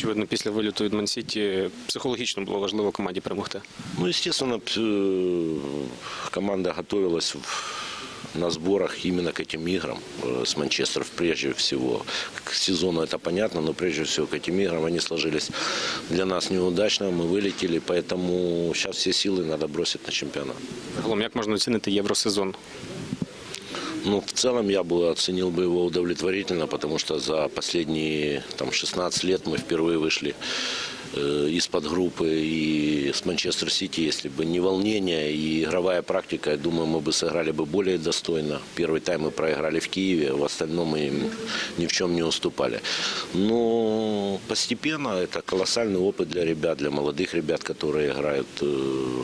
Очевидно, після виліту від Мансіті психологічно було важливо команді перемогти. Ну, естественно, п- э, команда готовилась в- на сборах именно к этим играм э, с Манчестером прежде всего. К сезону это понятно, но прежде всего к этим играм они сложились для нас неудачно, мы вылетели, поэтому сейчас все силы надо бросить на чемпионат. Загалом, як можна оцінити євросезон? Ну, в целом я бы оценил бы его удовлетворительно, потому что за последние там, 16 лет мы впервые вышли э, из-под группы и с Манчестер Сити, если бы не волнение и игровая практика, я думаю, мы бы сыграли бы более достойно. Первый тайм мы проиграли в Киеве, в остальном мы им ни в чем не уступали. Но постепенно это колоссальный опыт для ребят, для молодых ребят, которые играют э,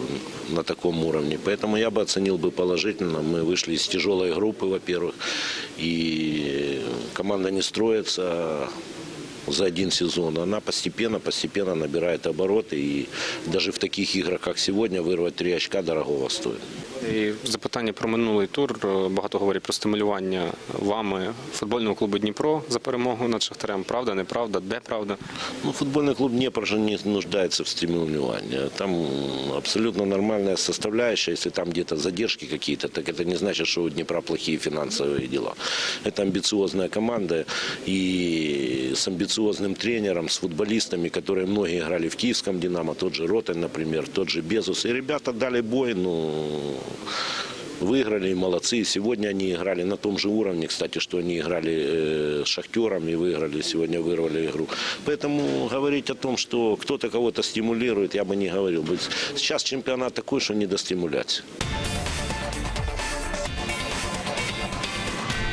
на таком уровне. Поэтому я бы оценил бы положительно. Мы вышли из тяжелой группы, во-первых, и команда не строится за один сезон. Она постепенно, постепенно набирает обороты. И даже в таких играх, как сегодня, вырвать три очка дорогого стоит. І запитання про минулий тур. Багато говорять про стимулювання вами футбольного клубу Дніпро за перемогу над Шахтарем. Правда, неправда, де правда? Ну, футбольный клуб Днепр же не нуждается в стимулировании. Там абсолютно нормальная составляющая. Если там где-то задержки какие-то, так это не значит, что у Днепра плохие финансовые дела. Это амбициозная команда и с амбициозным тренером, с футболистами, которые многие играли в киевском «Динамо», тот же Ротен, например, тот же Безус. И ребята дали бой, ну, выиграли, молодцы. Сегодня они играли на том же уровне, кстати, что они играли э, с Шахтером и выиграли, сегодня вырвали игру. Поэтому говорить о том, что кто-то кого-то стимулирует, я бы не говорил. Сейчас чемпионат такой, что не до стимуляции.